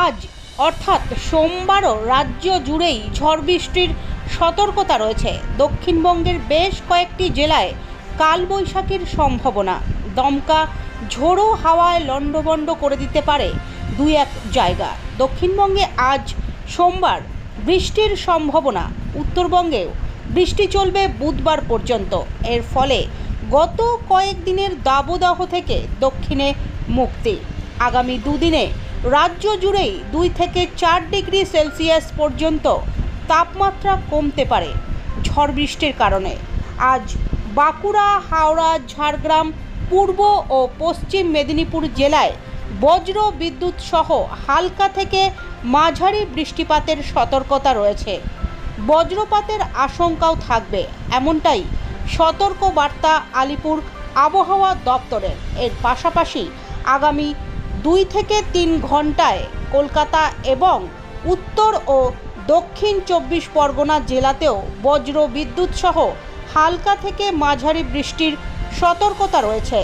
আজ, অর্থাৎ সোমবারও রাজ্য জুড়েই ঝড় বৃষ্টির সতর্কতা রয়েছে। দক্ষিণবঙ্গের বেশ কয়েকটি জেলায় কালবৈশাখীর সম্ভাবনা। দমকা ঝোড়ো হাওয়ায় লণ্ডভণ্ড করে দিতে পারে দুই এক জায়গা। দক্ষিণবঙ্গে আজ সোমবার বৃষ্টির সম্ভাবনা, উত্তরবঙ্গেও বৃষ্টি চলবে বুধবার পর্যন্ত। এর ফলে গত কয়েকদিনের দাবদাহ থেকে দক্ষিণে মুক্তি। আগামী দুদিনে রাজ্য জুড়েই দুই থেকে চার ডিগ্রি সেলসিয়াস পর্যন্ত তাপমাত্রা কমতে পারে ঝড় বৃষ্টির কারণে। আজ বাঁকুড়া, হাওড়া, ঝাড়গ্রাম, পূর্ব ও পশ্চিম মেদিনীপুর জেলায় বজ্র বিদ্যুৎ সহ হালকা থেকে মাঝারি বৃষ্টিপাতের সতর্কতা রয়েছে। বজ্রপাতের আশঙ্কাও থাকবে, এমনটাই সতর্ক বার্তা আলিপুর আবহাওয়া দপ্তরের। এর পাশাপাশি আগামী দুই থেকে তিন ঘন্টায় কলকাতা এবং উত্তর ও দক্ষিণ চব্বিশ পরগনা জেলাতেও বজ্র বিদ্যুৎ সহ হালকা থেকে মাঝারি বৃষ্টির সতর্কতা রয়েছে।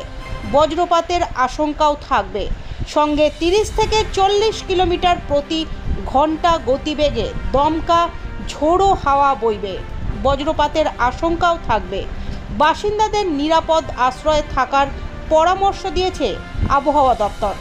বজ্রপাতের আশঙ্কাও থাকবে। সঙ্গে তিরিশ থেকে চল্লিশ কিলোমিটার প্রতি ঘণ্টা গতিবেগে দমকা, ঝোড়ো হাওয়া বইবে। বজ্রপাতের আশঙ্কাও থাকবে। বাসিন্দাদের নিরাপদ আশ্রয়ে থাকার পরামর্শ দিয়েছে আবহাওয়া দপ্তর।